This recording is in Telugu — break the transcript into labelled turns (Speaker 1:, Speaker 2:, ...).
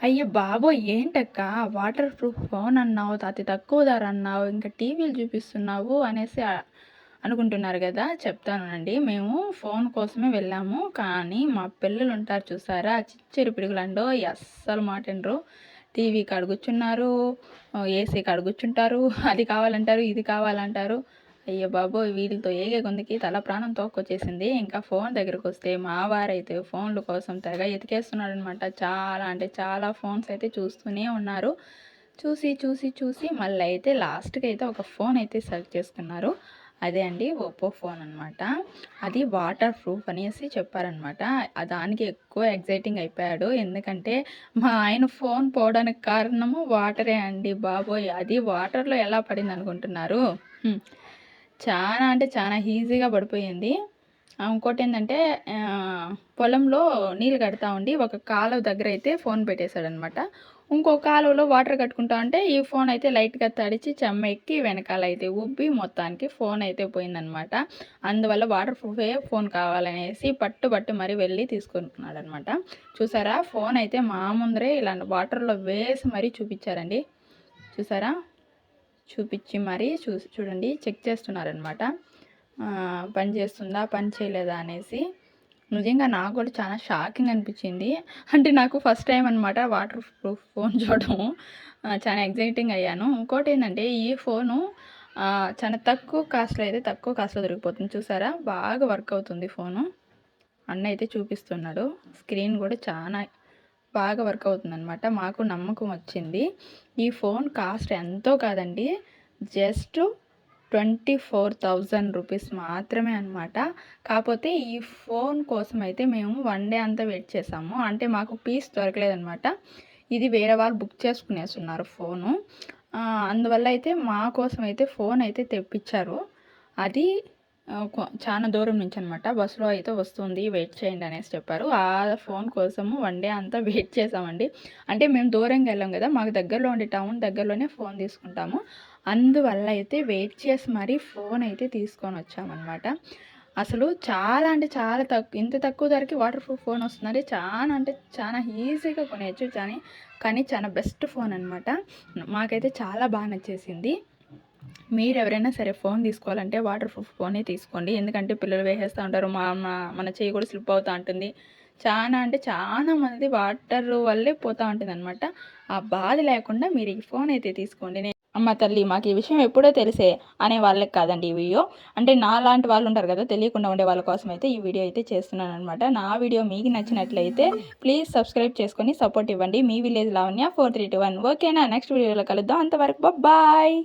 Speaker 1: అయ్యో బాబోయ్! ఏంటక్కా వాటర్ ప్రూఫ్ ఫోన్ అన్నావు, అతి తక్కువ ధర అన్నావు, ఇంకా టీవీలు చూపిస్తున్నావు అనేసి అనుకుంటున్నారు కదా చెప్తానండి. మేము ఫోన్ కోసమే వెళ్ళాము. కానీ మా పిల్లలు ఉంటారు చూసారా! చిచ్చరి పిడుగులండో అస్సలు మాట టీవీ కాడ కూర్చున్నారు, ఏసీ కాడ కూర్చుంటారు. అది కావాలంటారు, ఇది కావాలంటారు. అయ్యో బాబోయ్! వీళ్ళతో ఏగే కొందికి తల ప్రాణం తోక్కొచ్చేసింది. ఇంకా ఫోన్ దగ్గరకొస్తే మా వారైతే ఫోన్‌ల కోసం తెగ ఎతికేస్తున్నాడనమాట. చాలా అంటే చాలా ఫోన్స్ అయితే చూస్తూనే ఉన్నారు. చూసి, చూసి, చూసి మళ్ళీ అయితే లాస్ట్కి అయితే ఒక ఫోన్ అయితే సెలెక్ట్ చేసుకున్నారు. అదే అండి ఒప్పో ఫోన్ అనమాట. అది వాటర్ ప్రూఫ్ అనేసి చెప్పారనమాట. దానికి ఎక్కువ ఎక్సైటింగ్ అయిపోయాడు. ఎందుకంటే మా ఆయన ఫోన్ పోవడానికి కారణము వాటరే అండి బాబోయ్! అది వాటర్‌లో ఎలా పడింది అనుకుంటున్నారు చాలా అంటే చాలా ఈజీగా పడిపోయింది. ఇంకోటి ఏంటంటే పొలంలో నీళ్ళు కడతా ఉండి ఒక కాలువ దగ్గర అయితే ఫోన్ పెట్టేశాడనమాట. ఇంకో కాలువలో వాటర్ కట్టుకుంటా ఉంటే ఈ ఫోన్ అయితే లైట్‌గా తడిచి చెమ్మ ఎక్కి అయితే ఉబ్బి మొత్తానికి ఫోన్ అయితే పోయిందనమాట. అందువల్ల వాటర్ ప్రూఫే ఫోన్ కావాలనేసి పట్టు పట్టు మరీ వెళ్ళి తీసుకున్నాడనమాట. చూసారా? ఫోన్ అయితే మా ముందరే ఇలా వాటర్‌లో వేసి మరీ చూపించారండి చూసారా? చూపించి మరీ చూ చూడండి చెక్ చేస్తున్నారనమాట. పని చేస్తుందా? పని చేయలేదా? అనేసి. నిజంగా నాకు కూడా చాలా షాకింగ్ అనిపించింది అంటే నాకు ఫస్ట్ టైం అనమాట వాటర్ ప్రూఫ్ ఫోన్ చూడడం చాలా ఎగ్జైటింగ్ అయ్యాను. ఇంకోటి ఏంటంటే ఈ ఫోను చాలా తక్కువ కాస్ట్‌లో అయితే తక్కువ కాస్ట్‌లో దొరికిపోతుంది చూసారా? బాగా వర్క్ అవుతుంది ఫోను. అన్న అయితే చూపిస్తున్నాడు. స్క్రీన్ కూడా చాలా బాగా వర్క్ అవుతుందనమాట. మాకు నమ్మకం వచ్చింది. ఈ ఫోన్ కాస్ట్ ఎంతో కాదండి. జస్ట్ 24,000 రూపీస్ మాత్రమే అనమాట. కాకపోతే ఈ ఫోన్ కోసమైతే మేము వన్ డే అంతా వెయిట్ చేసాము. అంటే మాకు పీస్ దొరకలేదనమాట. ఇది వేరే వాళ్ళు బుక్ చేసుకునేస్తున్నారు ఫోను. అందువల్ల అయితే మా అయితే ఫోన్ అయితే తెప్పించారు అది చాలా దూరం నుంచి అనమాట బస్సులో అయితే వస్తుంది వెయిట్ చేయండి అనేసి చెప్పారు. ఆ ఫోన్ కోసము వన్ డే అంతా వెయిట్ చేసామండి. అంటే మేము దూరంగా వెళ్ళాం కదా మాకు దగ్గరలో ఉండే టౌన్ దగ్గరలోనే ఫోన్ తీసుకుంటాము. అందువల్ల అయితే వెయిట్ చేసి మరీ ఫోన్ అయితే తీసుకొని వచ్చామన్నమాట అసలు చాలా అంటే చాలా తక్కువ ఇంత తక్కువ ధరకి వాటర్ ప్రూఫ్ ఫోన్ వస్తుందంటే చాలా అంటే చాలా ఈజీగా కొనేయచ్చు కానీ కానీ చాలా బెస్ట్ ఫోన్ అనమాట. మాకైతే చాలా బాగా నచ్చేసింది. మీరు ఎవరైనా సరే ఫోన్ తీసుకోవాలంటే వాటర్ ప్రూఫ్ ఫోనే తీసుకోండి. ఎందుకంటే పిల్లలు వేసేస్తా ఉంటారు. మా మన చెయ్యి కూడా స్లిప్ అవుతూ ఉంటుంది. చాలా అంటే చాలా మంది వాటర్ వల్లే పోతూ ఉంటుంది అనమాట ఆ బాధ లేకుండా మీరు ఈ ఫోన్ అయితే తీసుకోండి. అమ్మ తల్లి మాకు ఈ విషయం ఎప్పుడో తెలిసే అనే వాళ్ళకి కాదండి ఈ వీడియో. అంటే నాలాంటి వాళ్ళు ఉంటారు కదా! తెలియకుండా ఉండే వాళ్ళ కోసం అయితే ఈ వీడియో అయితే చేస్తున్నాననమాట. నా వీడియో మీకు నచ్చినట్లయితే ప్లీజ్ సబ్స్క్రైబ్ చేసుకొని సపోర్ట్ ఇవ్వండి. మీ విలేజ్ లావణ్య 4321 ఓకేనా? నెక్స్ట్ వీడియోలో కలుద్దాం. అంతవరకు బాయ్.